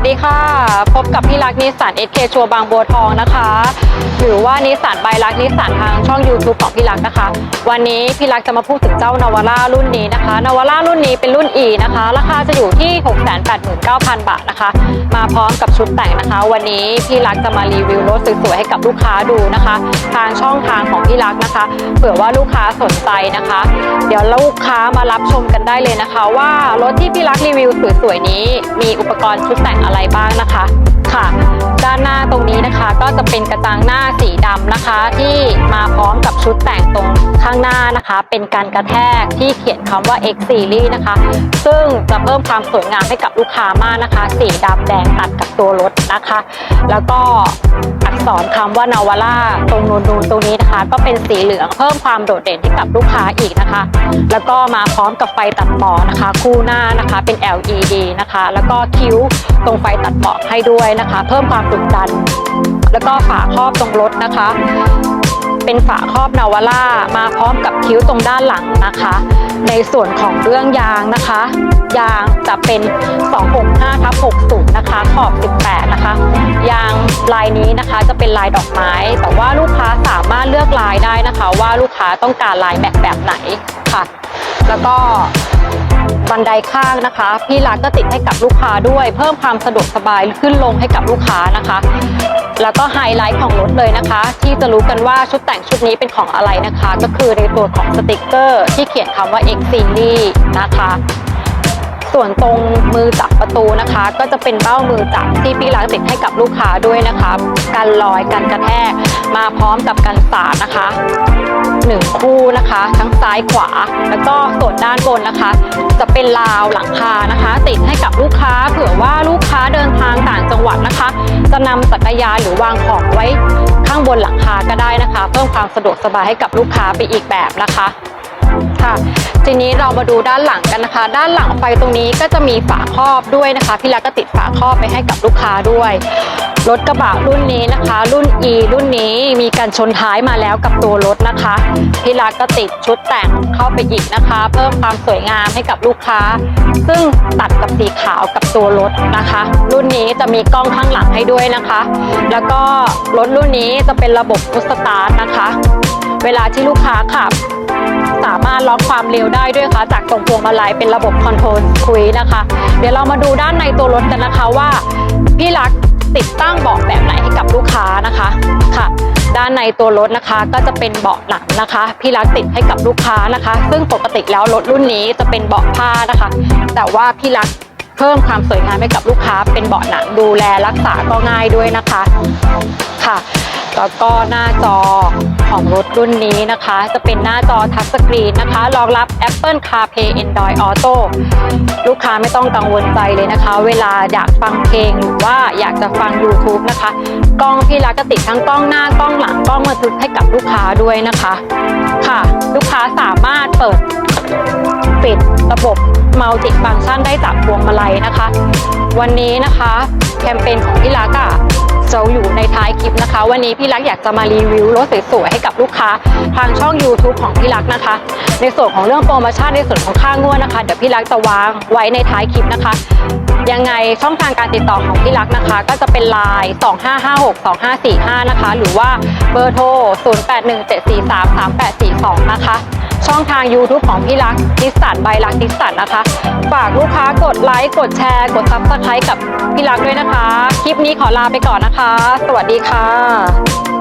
วัสดีค่ะ พบกับพี่รักนิสสันเอสเคชัวบางบัวทองนะคะ หรือว่านิสสันใบรักนิสสันทางช่อง YouTube ของพี่รักนะคะ วันนี้พี่รักจะมาพูดถึงเจ้านาวาร่ารุ่นนี้นะคะ นาวาร่ารุ่นนี้เป็นรุ่น E นะคะ ราคาจะอยู่ที่ 689,000 บาทนะคะ มาพร้อมกับชุดแต่งนะคะ วันนี้พี่รักจะมารีวิวรถสวยๆให้กับลูกค้าดูนะคะ ทางช่องทางของพี่รักนะคะ เผื่อว่าลูกค้าสนใจนะคะ เดี๋ยวลูกค้ามารับชมกันได้เลยนะคะ ว่ารถที่พี่รักรีวิวสวยๆนี้มีอุปกรณ์ชุดแต่งอะไรบ้างนะคะ ค่ะ ด้านหน้าตรงนี้นะคะ ก็จะเป็นกระจังหน้าสีดำนะคะ ที่มาพร้อมกับชุดแต่งตรงข้างหน้านะคะ เป็นการกระแทกที่เขียนคำว่า X Series นะคะ ซึ่งจะเพิ่มความสวยงามให้กับลูกค้ามากนะคะ สีดำแดงตัดกับตัวรถนะคะ แล้วก็อักษรคำว่านาวาร่าตรงนูนๆตรงนี้นะคะ ก็เป็นสีเหลืองเพิ่มความโดดเด่นให้กับลูกค้าอีกนะคะ แล้วก็มาพร้อมกับไฟตัดหมอกนะคะ คู่หน้านะคะเป็น LED นะคะ แล้วก็คิ้วตรงไฟตัดหมอกให้ด้วยนะคะ เพิ่มความดุดัน แล้วก็ฝาครอบตรงรถนะคะ เป็นฝาครอบนาวาร่ามาพร้อมกับคิ้วตรงด้านหลังนะคะ ในส่วนของเรื่องยางนะคะ ยางจะเป็น265ทับ60นะคะขอบ 18 นะคะ ยางลายนี้นะคะจะเป็นลายดอกไม้ แต่ว่าลูกค้าสามารถเลือกลายได้นะคะ ว่าลูกค้าต้องการลายแม็กแบบไหนค่ะ แล้วก็ บันไดข้างนะคะ พี่ร้านก็ติดให้กับลูกค้าด้วย เพิ่มความสะดวกสบายขึ้นลงให้กับลูกค้านะคะ แล้วก็ไฮไลท์ของรถเลยนะคะ ที่จะรู้กันว่าชุดแต่งชุดนี้เป็นของอะไรนะคะ ก็คือในตัวของสติกเกอร์ ที่เขียนคำว่า X Series นะคะ ส่วนตรงมือจับประตูนะคะ ก็จะเป็นเบ้ามือจับที่พี่รักติดให้กับลูกค้าด้วยนะคะกันรอยกันกระแทกมาพร้อมกับกันสาดนะคะหนึ่งคู่นะคะ ทั้งซ้ายขวา แล้วก็ส่วนด้านบนนะคะ จะเป็นราวหลังคานะคะ ติดให้กับลูกค้าเผื่อว่าลูกค้าเดินทางต่างจังหวัดนะคะ จะนำจักรยานหรือวางของไว้ข้างบนหลังคาก็ได้นะคะ เพิ่มความสะดวกสบายให้กับลูกค้าไปอีกแบบนะคะค่ะ ทีนี้เรามาดูด้านหลังกันนะคะ ด้านหลังไฟตรงนี้ก็จะมีฝาครอบด้วยนะคะ พี่รักก็ติดฝาครอบไปให้กับลูกค้าด้วย รถกระบะรุ่นนี้นะคะ รุ่น E รุ่นนี้มีการชนท้ายมาแล้วกับตัวรถนะคะ พี่รักก็ติดชุดแต่งเข้าไปอีกนะคะ เพิ่มความสวยงามให้กับลูกค้า ซึ่งตัดกับสีขาวกับตัวรถนะคะ รุ่นนี้จะมีกล้องข้างหลังให้ด้วยนะคะ แล้วก็รถรุ่นนี้จะเป็นระบบพุสตาร์ทนะคะ เวลาที่ลูกค้าขับ สามารถล็อกความเร็วได้ด้วยค่ะจากตรงพวงมาลัยเป็นระบบคอนโทรลคุยนะคะ เดี๋ยวเรามาดูด้านในตัวรถกันนะคะว่า พี่รักติดตั้งเบาะแบบไหนให้กับลูกค้านะคะค่ะ ด้านในตัวรถนะคะก็จะเป็นเบาะหนังนะคะ พี่รักติดให้กับลูกค้านะคะ ซึ่งปกติแล้วรถรุ่นนี้จะเป็นเบาะผ้านะคะ แต่ว่าพี่รัก เพิ่มความสวยงามให้กับลูกค้า เป็นเบาะหนังดูแลรักษาก็ง่ายด้วยนะคะค่ะแล้วก็หน้าจอของรถรุ่นนี้นะคะ จะเป็นหน้าจอทัชสกรีนนะคะ รองรับ Apple CarPlay Android Auto ลูกค้าไม่ต้องกังวลใจเลยนะคะ เวลาอยากฟังเพลงหรือว่าอยากจะฟัง YouTube นะคะ กล้องพี่รักก็ติดทั้งกล้องหน้ากล้องหลังกล้องบันทึกให้กับลูกค้าด้วยนะคะ ค่ะ ลูกค้าสามารถเปิด ปิด ระบบมัลติฟังก์ชันได้จากพวงมาลัยนะคะ วันนี้นะคะแคมเปญของพี่รักอะจะอยู่ในท้ายคลิปนะคะ วันนี้พี่รักอยากจะมารีวิวรถสวยๆให้กับลูกค้า ทางช่อง YouTube ของพี่รักนะคะ ในส่วนของเรื่องโปรโมชั่นในส่วนของค่างวดนะคะเดี๋ยวพี่รักจะวางไว้ในท้ายคลิปนะคะยังไงช่องทางการติดต่อของพี่รักนะคะ ก็จะเป็นไลน์ 25562545 นะคะ หรือว่าเบอร์โทร 0817433842 นะคะ ช่องทาง YouTube ของพี่รักดิสสันใบรักดิสสันนะคะ ฝากลูกค้ากดไลค์กดแชร์ กดซับสไครต์กับพี่รักด้วยนะคะ คลิปนี้ขอลาไปก่อนนะคะ สวัสดีค่ะ